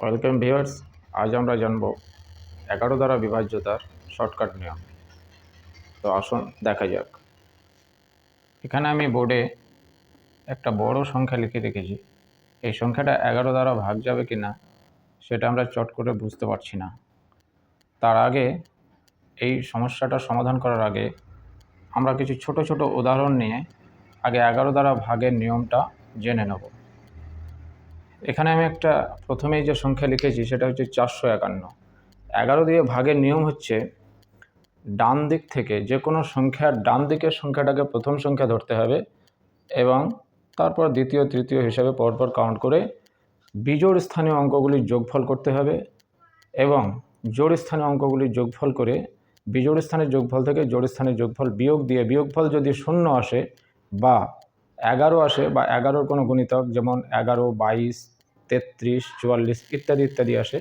Welcome viewers, আজ আমরা জানব এগারো দ্বারা বিভাজ্যতার শর্টকাট নিয়ম। তো আসুন দেখা যাক। এখানে আমি বোর্ডে একটা বড় সংখ্যা লিখে রেখেছি। এই সংখ্যাটা এগারো দ্বারা ভাগ যাবে কি না, সেটা আমরা চট করে বুঝতে পারছি না। তার আগে এই সমস্যাটার সমাধান করার আগে আমরা কিছু ছোট ছোট উদাহরণ নিয়ে আগে এগারো দ্বারা ভাগের নিয়মটা জেনে নেব। এখানে আমি একটা প্রথমেই যে সংখ্যা লিখেছি, সেটা হচ্ছে চারশো একান্ন। এগারো দিয়ে ভাগের নিয়ম হচ্ছে, ডান দিক থেকে যে কোনো সংখ্যার ডান দিকের সংখ্যাটাকে প্রথম সংখ্যা ধরতে হবে এবং তারপর দ্বিতীয়, তৃতীয় হিসাবে পরপর কাউন্ট করে বিজোড় স্থানীয় অঙ্কগুলির যোগফল করতে হবে এবং জোড় স্থানীয় অঙ্কগুলির যোগফল করে বিজোড় স্থানের যোগফল থেকে জোড় স্থানের যোগফল বিয়োগ দিয়ে বিয়োগফল যদি শূন্য আসে বা এগারো আসে বা এগারোর কোনো গুণিতক, যেমন এগারো, বাইশ, তেত্রিশ, চুয়াল্লিশ ইত্যাদি ইত্যাদি আসে,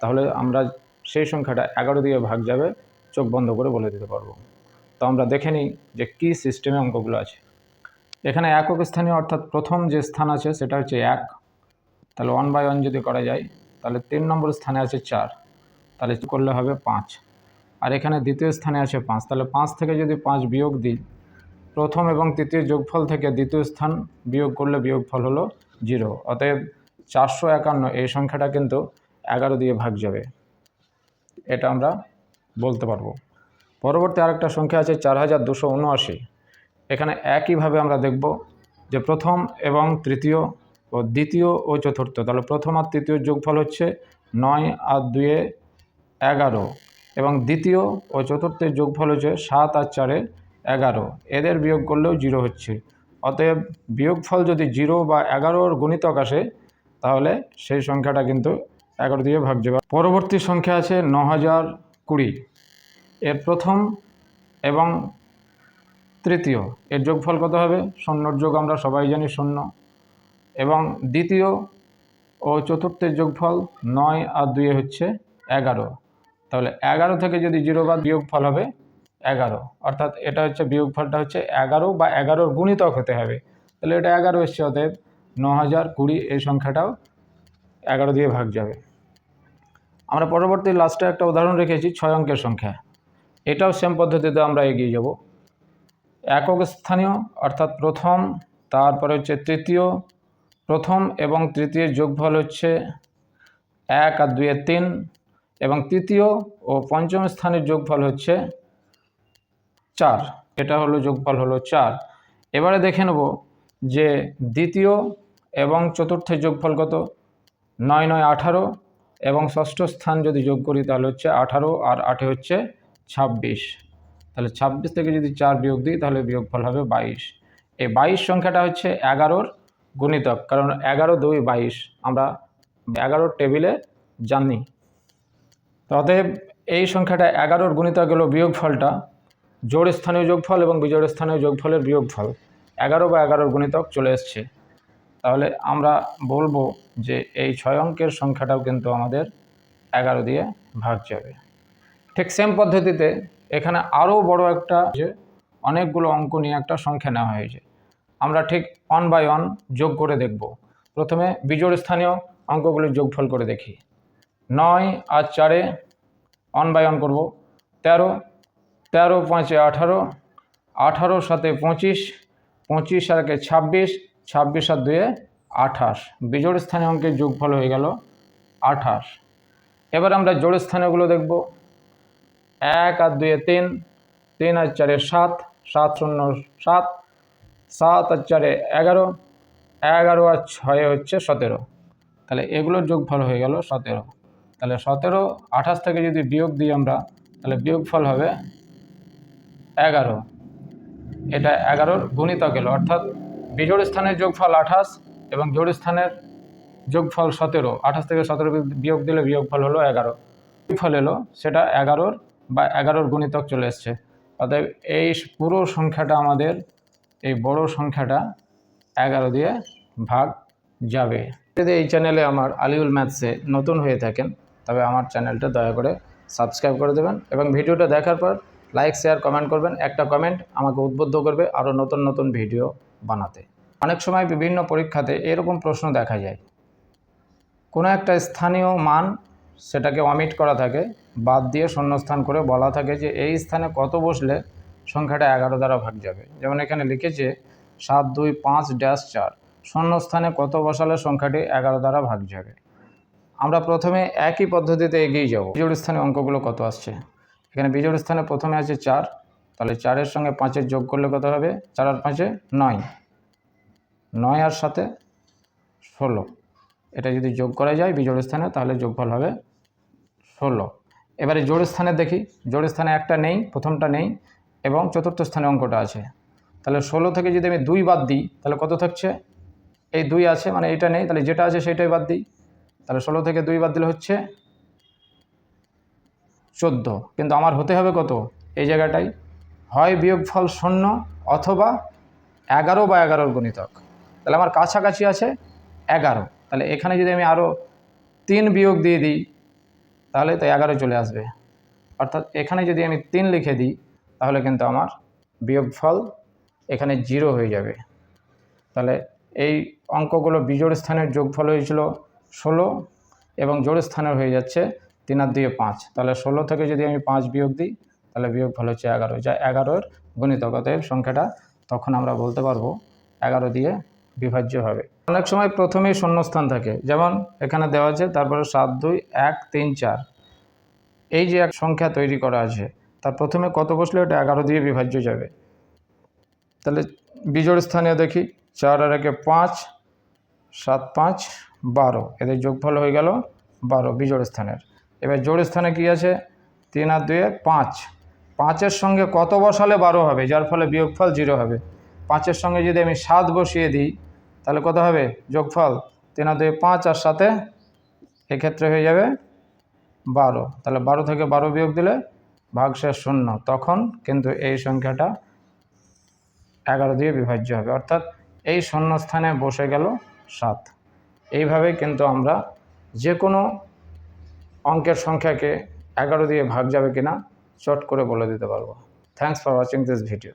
তাহলে আমরা সেই সংখ্যাটা এগারো দিয়ে ভাগ যাবে, চোখ বন্ধ করে বলে দিতে পারব। তো আমরা দেখে নিই যে কী সিস্টেমে অঙ্কগুলো আছে। এখানে একক স্থানীয় অর্থাৎ প্রথম যে স্থান আছে সেটা হচ্ছে এক। তাহলে ওয়ান বাই ওয়ান যদি করা যায়, তাহলে তিন নম্বর স্থানে আছে চার। তাহলে করলে হবে? পাঁচ। আর এখানে দ্বিতীয় স্থানে আছে পাঁচ। তাহলে পাঁচ থেকে যদি পাঁচ বিয়োগ দিই প্রথম এবং তৃতীয় যোগফল থেকে দ্বিতীয় স্থান বিয়োগ করলে বিয়োগফল হলো জিরো। অতএব চারশো একান্ন, এই সংখ্যাটা কিন্তু এগারো দিয়ে ভাগ যাবে। এটা আমরা বলতে পারব। পরবর্তী আরেকটা সংখ্যা আছে চার হাজার দুশো উনআশি। এখানে একইভাবে আমরা দেখব যে প্রথম এবং তৃতীয় ও দ্বিতীয় ও চতুর্থ, তাহলে প্রথম আর তৃতীয় যোগফল হচ্ছে নয় আর দুয়ে এগারো এবং দ্বিতীয় ও চতুর্থের যোগফল হচ্ছে সাত আর চারে এগারো। এদের বিয়োগ করলেও জিরো হচ্ছে। অতএব বিয়োগফল যদি জিরো বা এগারোর গুণিতক আসে, তাহলে সেই সংখ্যাটা কিন্তু এগারো দিয়ে ভাগ যাবে। পরবর্তী সংখ্যা আছে ন হাজার কুড়ি। এর প্রথম এবং তৃতীয়। এর যোগফল কত হবে? শূন্যর যোগ আমরা সবাই জানি শূন্য। এবং দ্বিতীয় ও চতুর্থের যোগফল নয় আর দুয়ে হচ্ছে এগারো। তাহলে এগারো থেকে যদি জিরো বাদ বিয়োগফল হবে এগারো। অর্থাৎ এটা হচ্ছে বিয়োগফলটা হচ্ছে এগারো বা এগারোর গুণিতক হতে হবে। তাহলে এটা এগারো এসছে, অতএব ন হাজার কুড়ি এই সংখ্যাটাও এগারো দিয়ে ভাগ যাবে। আমরা পরবর্তী লাস্টে একটা উদাহরণ রেখেছি, ছয় অঙ্কের সংখ্যা। এটাও সেম পদ্ধতিতে আমরা এগিয়ে যাব। একক স্থানীয়, অর্থাৎ প্রথম, তারপরে হচ্ছে তৃতীয়, প্রথম এবং তৃতীয় যোগফল হচ্ছে এক আর দুয়ে তিন, এবং তৃতীয় ও পঞ্চম স্থানের যোগফল হচ্ছে চার, এটা হলো যোগফল হলো চার। এবারে দেখে নেব যে দ্বিতীয় এবং চতুর্থের যোগফল কত? নয় নয়, আঠারো এবং ষষ্ঠ স্থান যদি যোগ করি তাহলে হচ্ছে আঠারো আর আটে হচ্ছে ছাব্বিশ। তাহলে ছাব্বিশ থেকে যদি চার বিয়োগ দিই তাহলে বিয়োগফল হবে বাইশ। এই বাইশ সংখ্যাটা হচ্ছে এগারোর গুণিতক, কারণ এগারো, দুই, বাইশ আমরা এগারোর টেবিলে জানি অতএব এই সংখ্যাটা এগারোর গুণিতক হলো বিয়োগফলটা। জোড় স্থানীয় যোগফল এবং বিজোড় স্থানীয় যোগফলের বিয়োগফল। এগারো বা এগারোর গুণিতক চলে এসছে। তাহলে আমরা বলব যে এই ছয় অঙ্কের সংখ্যাটাও কিন্তু আমাদের এগারো দিয়ে ভাগ যাবে। ঠিক সেম পদ্ধতিতে এখানে আরও বড় একটা যে অনেকগুলো অঙ্ক নিয়ে একটা সংখ্যা নেওয়া হয়েছে। আমরা ঠিক অন বাই অন যোগ করে দেখব। প্রথমে বিজোড় স্থানীয় অঙ্কগুলির যোগফল করে দেখি। নয় আর চারে অন বাই অন করব। তেরো তেরো পাঁচে আঠারো আঠারো সাথে পঁচিশ পঁচিশ আর ছাব্বিশ ছাব্বিশ আর দুয়ে আঠাশ। বিজোড় স্থানীয় অঙ্কের যোগফল হয়ে গেল আঠাশ। এবার আমরা জোড় স্থানীয়গুলো দেখব। এক আর দুয়ে তিন তিন আর চারে সাত সাত শূন্য সাত সাত আর চারে এগারো এগারো আর ছয়ে হচ্ছে সতেরো। তাহলে এগুলোর যোগফল হয়ে গেল সতেরো। তাহলে সতেরো, আঠাশ থেকে যদি বিয়োগ দিই আমরা, তাহলে বিয়োগফল হবে এগারো। এটা এগারোর গুণিতক এলো, অর্থাৎ বিজোড় স্থানের যোগফল আঠাশ এবং জোড় স্থানের যোগফল সতেরো। আঠাশ থেকে সতেরো বিয়োগ দিলে বিয়োগফল হলো এগারো। ফল এলো, সেটা এগারোর বা এগারোর গুণিতক চলে এসছে। অতএব এই পুরো সংখ্যাটা আমাদের, এই বড় সংখ্যাটা এগারো দিয়ে ভাগ যাবে। যদি এই চ্যানেলে আমার আলিউল ম্যাথসে নতুন হয়ে থাকেন, তবে আমার চ্যানেলটা দয়া করে সাবস্ক্রাইব করে দেবেন এবং ভিডিওটা দেখার পর লাইক শেয়ার কমেন্ট করবেন। একটা কমেন্ট আমাকে উদ্বুদ্ধ করবে আরও নতুন নতুন ভিডিও বানাতে। অনেক সময় বিভিন্ন পরীক্ষাতে এরকম প্রশ্ন দেখা যায়। কোনো একটা স্থানীয় মান সেটাকে অমিট করা থাকে, বাদ দিয়ে শূন্যস্থান করে বলা থাকে যে এই স্থানে কত বসলে সংখ্যাটা এগারো দ্বারা ভাগ যাবে। যেমন এখানে লিখেছে সাত, দুই, পাঁচ ড্যাশ চার। শূন্যস্থানে কত বসালে সংখ্যাটি এগারো দ্বারা ভাগ যাবে। আমরা প্রথমে একই পদ্ধতিতে এগিয়ে যাব। বিজোড় স্থানে অঙ্কগুলো কত আসছে? এখানে বিজোড় স্থানে প্রথমে আছে চার, তাহলে চারের সঙ্গে পাঁচের যোগ করলে কত হবে? চার আর পাঁচে নয়। নয় আর সাথে ষোলো। এটা যদি যোগ করা যায় বিজোড় স্থানে, তাহলে যোগফল হবে ষোলো। এবারে জোড় স্থানে দেখি, জোড় স্থানে একটা নেই, প্রথমটা নেই, এবং চতুর্থ স্থানে অঙ্কটা আছে। তাহলে ষোলো থেকে যদি আমি দুই বাদ দিই, তাহলে কত থাকছে? এই দুই আছে মানে এটা নেই, তাহলে যেটা আছে সেটাই বাদ দিই। তাহলে ষোলো থেকে দুই বাদ দিলে হচ্ছে চোদ্দ। কিন্তু আমার হতে হবে কত? এই জায়গাটাই। হয় বিয়োগফল শূন্য অথবা এগারো বা এগারোর গণিতক। তাহলে আমার কাছাকাছি আছে এগারো। তাহলে এখানে যদি আমি আরও তিন বিয়োগ দিয়ে দিই, তাহলে তো এগারো চলে আসবে। অর্থাৎ এখানে যদি আমি তিন লিখে দিই, তাহলে কিন্তু আমার বিয়োগফল এখানে জিরো হয়ে যাবে। তাহলে এই অঙ্কগুলো বিজোড় স্থানের যোগফল হয়েছিল ষোলো এবং জোড় স্থানের হয়ে যাচ্ছে তিন আর দিয়ে পাঁচ। তাহলে ষোলো থেকে যদি আমি পাঁচ বিয়োগ দিই, তাহলে বিয়োগফল হচ্ছে এগারো। যা এগারোর গণিতক অতএব সংখ্যাটা তখন আমরা বলতে পারব এগারো দিয়ে বিভাজ্য হবে। অনেক সময় প্রথমেই শূন্যস্থান থাকে। যেমন এখানে দেওয়া আছে, তারপরে সাত, দুই, এক, তিন, চার। এই যে এক সংখ্যা তৈরি করা আছে, তার প্রথমে কত বসলে ওটা এগারো দিয়ে বিভাজ্য যাবে? তাহলে বিজোড় স্থানে দেখি, চার আর একে পাঁচ, সাত, পাঁচ, বারো। এদের যোগফল হয়ে গেল বারো বিজোড় স্থানের। এবার জোড় স্থানে কি আছে? তিন আর দুয়ে পাঁচ। পাঁচের সঙ্গে কত বসালে বারো হবে? যার ফলে বিয়োগফল জিরো হবে। পাঁচের সঙ্গে যদি আমি সাত বসিয়ে দিই, তাহলে কত হবে? যোগফল তিন আর দুয়ে পাঁচ আর সাথে এক্ষেত্রে হয়ে যাবে বারো। তাহলে বারো থেকে বারো বিয়োগ দিলে ভাগশেষ শূন্য। তখন কিন্তু এই সংখ্যাটা এগারো দিয়ে বিভাজ্য হবে। অর্থাৎ এই শূন্যস্থানে বসে গেল সাত। এইভাবে কিন্তু আমরা যে কোনো অঙ্কের সংখ্যাকে এগারো দিয়ে ভাগ যাবে কিনা, চট করে বলে দিতে পারব। Thanks for watching this video